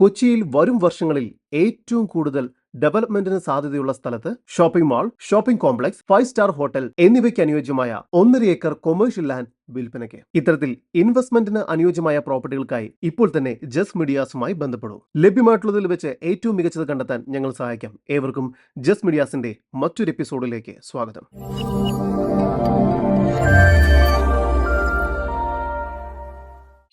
കൊച്ചിയിൽ വരും വർഷങ്ങളിൽ ഏറ്റവും കൂടുതൽ ഡെവലപ്മെന്റിന് സാധ്യതയുള്ള സ്ഥലത്ത് shopping mall shopping complex five star hotel എന്നിവയ്ക്ക് അനുയോജ്യമായ ഒന്നര ഏക്കർ കൊമേഴ്ഷ്യൽ ലാൻഡ് വിൽപ്പനയ്ക്ക്. ഇത്തരത്തിൽ ഇൻവെസ്റ്റ്മെന്റിന് അനുയോജ്യമായ പ്രോപ്പർട്ടികൾക്കായി ഇപ്പോൾ തന്നെ ജസ് മീഡിയാസുമായി ബന്ധപ്പെടൂ. ലഭ്യമായിട്ടുള്ളതിൽ വെച്ച് ഏറ്റവും മികച്ചത് കണ്ടെത്താൻ ഞങ്ങൾ സഹായിക്കാം. ഏവർക്കും ജസ് മീഡിയാസിന്റെ മറ്റൊരു എപ്പിസോഡിലേക്ക് സ്വാഗതം.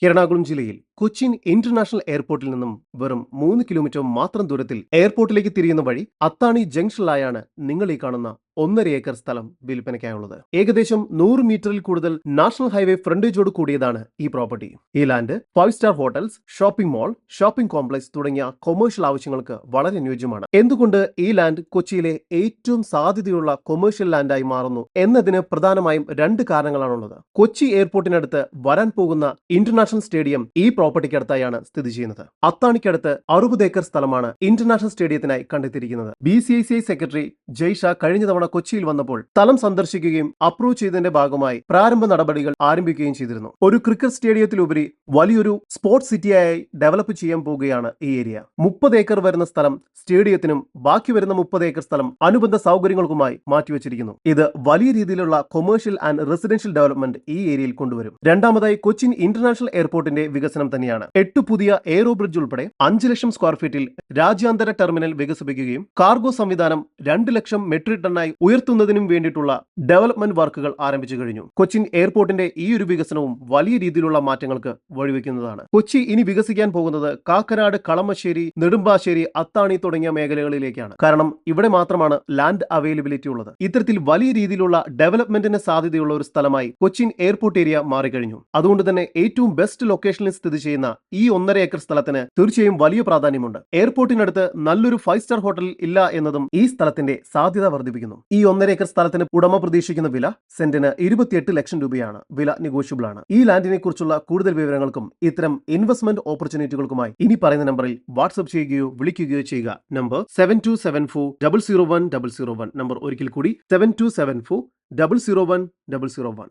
എറണാകുളം ജില്ലയിൽ കൊച്ചിൻ ഇന്റർനാഷണൽ എയർപോർട്ടിൽ നിന്നും വെറും മൂന്ന് കിലോമീറ്റർ മാത്രം ദൂരത്തിൽ എയർപോർട്ടിലേക്ക് തിരിയുന്ന വഴി അത്താണി ജംഗ്ഷനിലായാണ് നിങ്ങൾ ഈ കാണുന്ന ഒന്നര ഏക്കർ സ്ഥലം വിൽപ്പനയ്ക്കായുള്ളത്. ഏകദേശം നൂറ് മീറ്ററിൽ കൂടുതൽ നാഷണൽ ഹൈവേ ഫ്രണ്ടേജോട് കൂടിയതാണ് ഈ പ്രോപ്പർട്ടി. ഈ land five star hotels shopping mall shopping complex തുടങ്ങിയ കൊമേഴ്ഷ്യൽ ആവശ്യങ്ങൾക്ക് വളരെ അനുയോജ്യമാണ്. എന്തുകൊണ്ട് ഈ ലാൻഡ് കൊച്ചിയിലെ ഏറ്റവും സാധ്യതയുള്ള കൊമേഴ്ഷ്യൽ ലാൻഡായി മാറുന്നു എന്നതിന് പ്രധാനമായും രണ്ട് കാരണങ്ങളാണുള്ളത്. കൊച്ചി എയർപോർട്ടിനടുത്ത് വരാൻ പോകുന്ന ഇന്റർനാഷണൽ സ്റ്റേഡിയം ഈ പ്രോപ്പർട്ടിക്കടുത്തായാണ് സ്ഥിതി ചെയ്യുന്നത്. അത്താണിക്കടുത്ത് അറുപത് ഏക്കർ സ്ഥലമാണ് ഇന്റർനാഷണൽ സ്റ്റേഡിയത്തിനായി കണ്ടെത്തിയിരിക്കുന്നത്. B C I C I secretary Jay Shah കഴിഞ്ഞ തവണ കൊച്ചിയിൽ വന്നപ്പോൾ സ്ഥലം സന്ദർശിക്കുകയും അപ്രൂവ് ചെയ്തതിന്റെ ഭാഗമായി പ്രാരംഭ നടപടികൾ ആരംഭിക്കുകയും ചെയ്തിരുന്നു. ഒരു ക്രിക്കറ്റ് സ്റ്റേഡിയത്തിലുപരി വലിയൊരു സ്പോർട്സ് സിറ്റിയായി ഡെവലപ്പ് ചെയ്യാൻ പോവുകയാണ് ഈ ഏരിയ മുപ്പത് ഏക്കർ വരുന്ന സ്ഥലം സ്റ്റേഡിയത്തിനും ബാക്കി വരുന്ന മുപ്പത് ഏക്കർ സ്ഥലം അനുബന്ധ സൗകര്യങ്ങൾക്കുമായി മാറ്റിവെച്ചിരിക്കുന്നു. ഇത് വലിയ രീതിയിലുള്ള കൊമേഴ്ഷ്യൽ ആൻഡ് റെസിഡൻഷ്യൽ ഡെവലപ്മെന്റ് ഈ ഏരിയയിൽ കൊണ്ടുവരും. രണ്ടാമതായി കൊച്ചിൻ ഇന്റർനാഷണൽ എയർപോർട്ടിന്റെ വികസനം തന്നെയാണ്. എട്ട് പുതിയ എയ്റോ ബ്രിഡ്ജ് ഉൾപ്പെടെ അഞ്ച് ലക്ഷം സ്ക്വയർ ഫീറ്റിൽ രാജ്യാന്തര ടെർമിനൽ വികസിപ്പിക്കുകയും കാർഗോ സംവിധാനം രണ്ട് ലക്ഷം മെട്രിക് ടണ്ണായി ഉയർത്തുന്നതിനും വേണ്ടിയിട്ടുള്ള ഡെവലപ്മെന്റ് വർക്കുകൾ ആരംഭിച്ചു കഴിഞ്ഞു. കൊച്ചിൻ എയർപോർട്ടിന്റെ ഈ ഒരു വികസനവും വലിയ രീതിയിലുള്ള മാറ്റങ്ങൾക്ക് വഴിവെക്കുന്നതാണ്. കൊച്ചി ഇനി വികസിക്കാൻ പോകുന്നത് കാക്കനാട് കളമശ്ശേരി നെടുമ്പാശ്ശേരി അത്താണി തുടങ്ങിയ മേഖലകളിലേക്കാണ്. കാരണം ഇവിടെ മാത്രമാണ് ലാൻഡ് അവൈലബിലിറ്റി ഉള്ളത്. ഇത്തരത്തിൽ വലിയ രീതിയിലുള്ള ഡെവലപ്മെന്റിന് സാധ്യതയുള്ള ഒരു സ്ഥലമായി കൊച്ചിൻ എയർപോർട്ട് ഏരിയ മാറിക്കഴിഞ്ഞു. അതുകൊണ്ട് തന്നെ ഏറ്റവും ബെസ്റ്റ് ലൊക്കേഷനിൽ സ്ഥിതി ചെയ്യുന്ന ഈ ഒന്നര ഏക്കർ സ്ഥലത്തിന് തീർച്ചയായും വലിയ പ്രാധാന്യമുണ്ട്. എയർപോർട്ടിനടുത്ത് നല്ലൊരു ഫൈവ് സ്റ്റാർ ഹോട്ടൽ ഇല്ല എന്നതും ഈ സ്ഥലത്തിന്റെ സാധ്യത വർദ്ധിപ്പിക്കുന്നു. ഈ ഒന്നര ഏക്കർ സ്ഥലത്തിന് ഉടമ പ്രതീക്ഷിക്കുന്ന വില സെന്റിന് ഇരുപത്തിയെട്ട് ലക്ഷം രൂപയാണ്. വില നെഗോഷ്യബിൾ ആണ് ഈ ലാൻഡിനെ കുറിച്ചുള്ള കൂടുതൽ വിവരങ്ങൾക്കും ഇത്തരം ഇൻവെസ്റ്റ്മെന്റ് ഓപ്പർച്യൂണിറ്റികൾക്കുമായി ഇനി പറയുന്ന നമ്പറിൽ വാട്സ്ആപ്പ് ചെയ്യുകയോ വിളിക്കുകയോ ചെയ്യുക. Number seven two seven four double zero one double zero one number ഒരിക്കൽ കൂടി seven two seven four double zero one double zero one